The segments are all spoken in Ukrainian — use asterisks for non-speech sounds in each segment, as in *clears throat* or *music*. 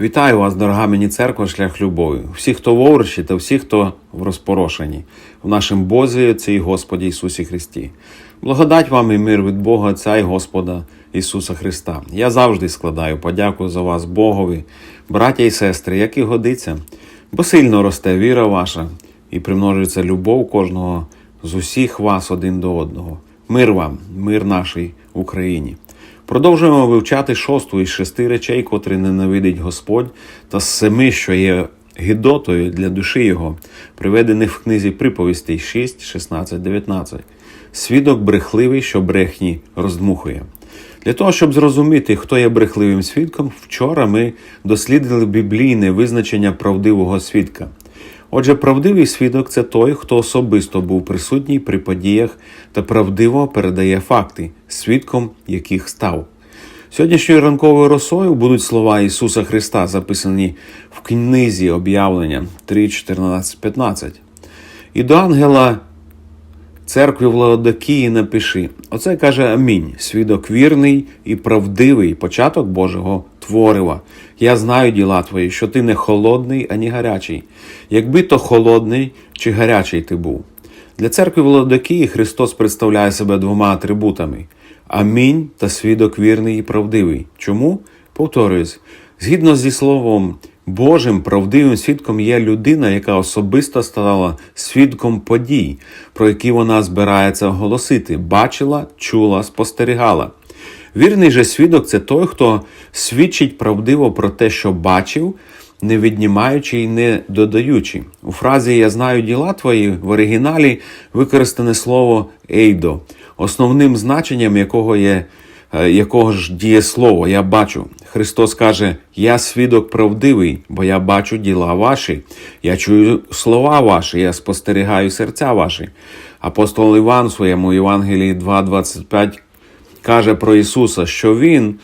Вітаю вас, дорога мені церква, шлях любові. Всі, хто в оврищі та всі, хто в розпорошенні, в нашому Бозі і Господі Ісусі Христі. Благодать вам і мир від Бога Отця і Господа Ісуса Христа. Я завжди складаю подяку за вас Богові, браття і сестри, як і годиться, бо сильно росте віра ваша і примножується любов кожного з усіх вас один до одного. Мир вам, мир нашій Україні. Продовжуємо вивчати шосту із шести речей, котрі ненавидить Господь, та семи, що є гідотою для душі Його, приведених в книзі приповістей 6, 16, 19. Свідок брехливий, що брехні роздмухує. Для того, щоб зрозуміти, хто є брехливим свідком, вчора ми дослідили біблійне визначення правдивого свідка. Отже, правдивий свідок це той, хто особисто був присутній при подіях та правдиво передає факти, свідком яких став. Сьогоднішньою ранковою росою будуть слова Ісуса Христа, записані в книзі об'явлення 3, 14, 15. І до ангела церкви Владокії напиши. Оце каже Амінь, свідок вірний і правдивий, початок Божого творива. Я знаю діла твої, що ти не холодний, ані гарячий. Якби то холодний чи гарячий ти був. Для церкви Владокії Христос представляє себе двома атрибутами: Амінь та свідок вірний і правдивий. Чому? Повторююсь, згідно зі словом Божим правдивим свідком є людина, яка особисто стала свідком подій, про які вона збирається оголосити, бачила, чула, спостерігала. Вірний же свідок це той, хто свідчить правдиво про те, що бачив, не віднімаючи і не додаючи. У фразі Я знаю діла твої в оригіналі використане слово ейдо, основним значенням якого є е, якого ж дієслово я бачу. Христос каже: Я свідок правдивий, бо я бачу діла ваші, я чую слова ваші, я спостерігаю серця ваші. Апостол Іван в своєму Євангелії 2,25 каже про Ісуса, що Він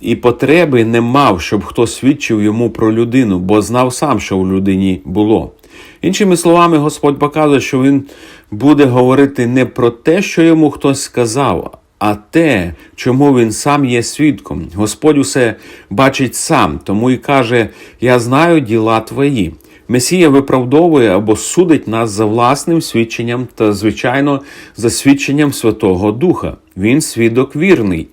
і потреби не мав, щоб хто свідчив йому про людину, бо знав сам, що в людині було. Іншими словами, Господь показує, що Він буде говорити не про те, що йому хтось сказав, а те, чому він сам є свідком. Господь усе бачить сам, тому і каже: Я знаю діла твої. Месія виправдовує або судить нас за власним свідченням та, звичайно, за свідченням Святого Духа. Він свідок вірний.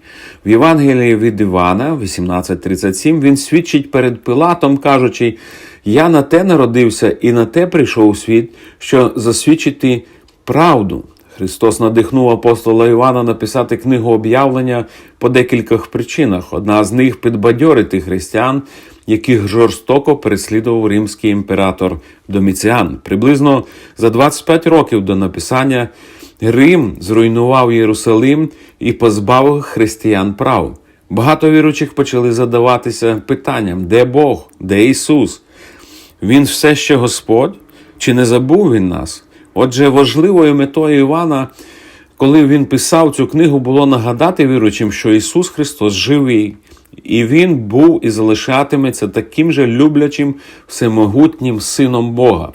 В Євангелії від Івана, 18.37, він свідчить перед Пилатом, кажучи: Я на те народився і на те прийшов у світ, що засвідчити правду. Христос надихнув апостола Івана написати книгу об'явлення по декількох причинах. Одна з них підбадьорити християн, яких жорстоко переслідував римський імператор Доміціан. Приблизно за 25 років до написання Рим зруйнував Єрусалим і позбавив християн прав. Багато віручих почали задаватися питанням: де Бог, де Ісус? Він все ще Господь? Чи не забув Він нас? Отже, важливою метою Івана, коли він писав цю книгу, було нагадати віруючим, що Ісус Христос живий, і Він був і залишатиметься таким же люблячим, всемогутнім Сином Бога.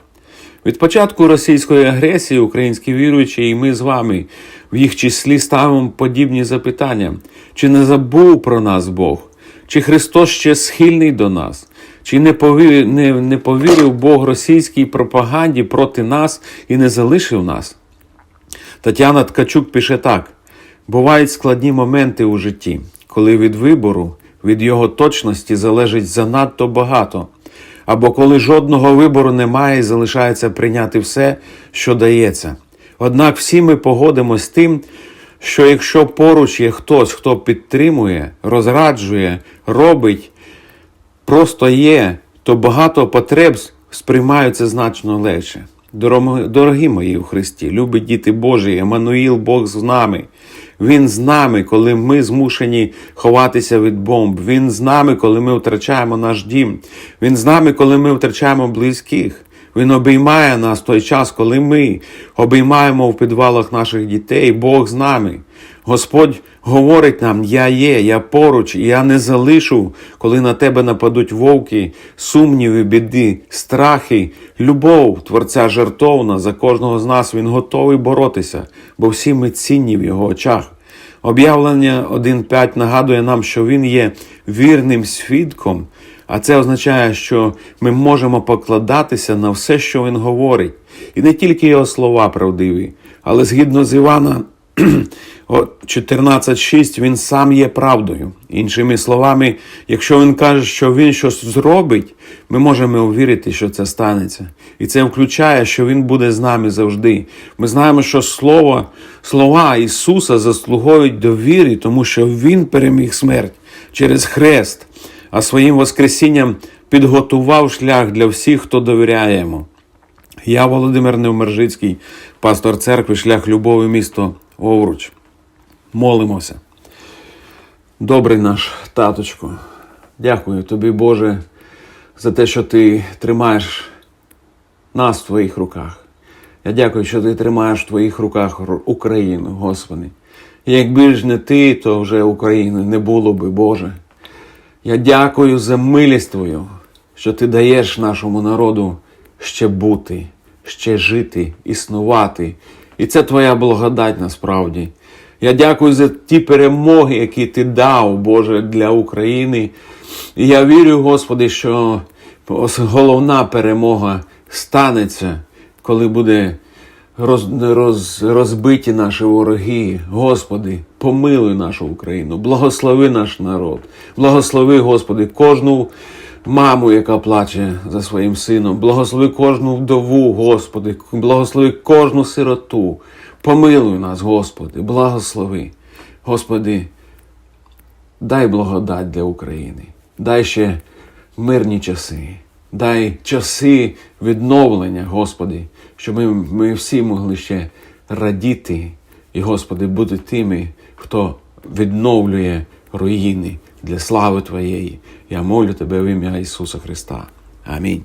Від початку російської агресії українські віруючі, і ми з вами в їх числі ставимо подібні запитання: чи не забув про нас Бог? Чи Христос ще схильний до нас? Чи не повірив, не, не повірив Бог російській пропаганді проти нас і не залишив нас? Тетяна Ткачук пише так: бувають складні моменти у житті, коли від вибору, від його точності залежить занадто багато, або коли жодного вибору немає і залишається прийняти все, що дається. Однак всі ми погодимось з тим, що якщо поруч є хтось, хто підтримує, розраджує, робить, просто є, то багато потреб сприймаються значно легше. Дорогі мої у Христі, любі діти Божі, Еммануїл Бог з нами. Він з нами, коли ми змушені ховатися від бомб. Він з нами, коли ми втрачаємо наш дім. Він з нами, коли ми втрачаємо близьких. Він обіймає нас в той час, коли ми обіймаємо в підвалах наших дітей. Бог з нами. Господь говорить нам: Я є, я поруч, і я не залишу, коли на тебе нападуть вовки, сумніви, біди, страхи, любов, Творця жертовна. За кожного з нас Він готовий боротися, бо всі ми цінні в його очах. Об'явлення 1.5 нагадує нам, що Він є вірним свідком, А це означає, що ми можемо покладатися на все, що Він говорить. І не тільки його слова правдиві, але згідно з Івана *clears throat* 14.6, він сам є правдою. Іншими словами, якщо він каже, що він щось зробить, ми можемо увірити, що це станеться. І це включає, що Він буде з нами завжди. Ми знаємо, що слово, слова Ісуса заслуговують довіри, тому що Він переміг смерть через хрест, а своїм Воскресінням підготував шлях для всіх, хто довіряє йому. Я Володимир Невмержицький, пастор церкви, шлях любові, місто Овруч. Молимося. Добрий наш таточко, дякую тобі, Боже, за те, що ти тримаєш нас в твоїх руках. Я дякую, що ти тримаєш в твоїх руках Україну, Господи. Якби ж не ти, то вже України не було би, Боже. Я дякую за милість Твою, що ти даєш нашому народу ще бути, ще жити, існувати. І це Твоя благодать насправді. Я дякую за ті перемоги, які ти дав, Боже, для України. І я вірю, Господи, що головна перемога станеться, коли буде роз, роз, розбиті наші вороги. Господи, помилуй нашу Україну, благослови наш народ, благослови, Господи, кожну маму, яка плаче за своїм сином, благослови кожну вдову, Господи, благослови кожну сироту. Помилуй нас, Господи, благослови. Господи, дай благодать для України, дай ще мирні часи, дай часи відновлення, Господи, щоб ми, ми всі могли ще радіти і, Господи, бути тими, хто відновлює руїни для слави Твоєї. Я молю Тебе в ім'я Ісуса Христа. Амінь.